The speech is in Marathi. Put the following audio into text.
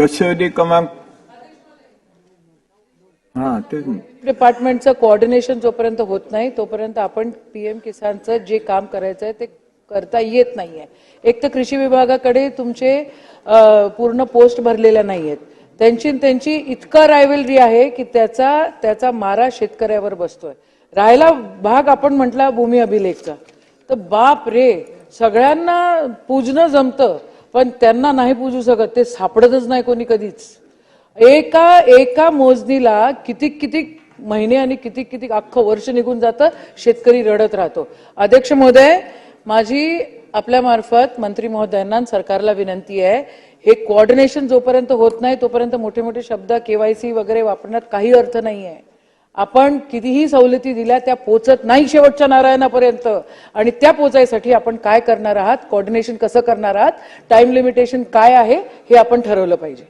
गडचिरोली क्रमांक हा तेच ना. डिपार्टमेंटचं कोऑर्डिनेशन जोपर्यंत होत नाही तोपर्यंत आपण पीएम किसानचं जे काम करायचं आहे ते करता येत नाहीये. एक तर कृषी विभागाकडे तुमचे पूर्ण पोस्ट भरलेल्या नाहीयेत. त्यांची त्यांची इतका रायवलरी आहे की त्याचा त्याचा मारा शेतकऱ्यावर बसतोय. राहिला भाग आपण म्हटला भूमी अभिलेखचा. तर बाप रे सगळ्यांना पूजणं जमतं. पण त्यांना नाही पूजू शकत ते सापडतच नाही कोणी कधीच. एका एका मोजणीला किती किती महिने आणि किती किती अख्खं वर्ष निघून जातं शेतकरी रडत राहतो. अध्यक्ष महोदय माझी आपल्या मार्फत मंत्री महोदयांना सरकारला विनंती आहे हे कोऑर्डिनेशन जोपर्यंत होत नाही तोपर्यंत मोठे मोठे शब्द केवायसी वगैरे वापरण्यात काही अर्थ नाही आहे आपण कितीही सवलती दिल्या त्या पोचत नाही शेवटच्या नारायणापर्यंत. आणि त्या पोचायसाठी आपण काय करणार आहात? कोऑर्डिनेशन कसं करणार आहात? टाइम लिमिटेशन काय आहे? हे आपण ठरवलं पाहिजे.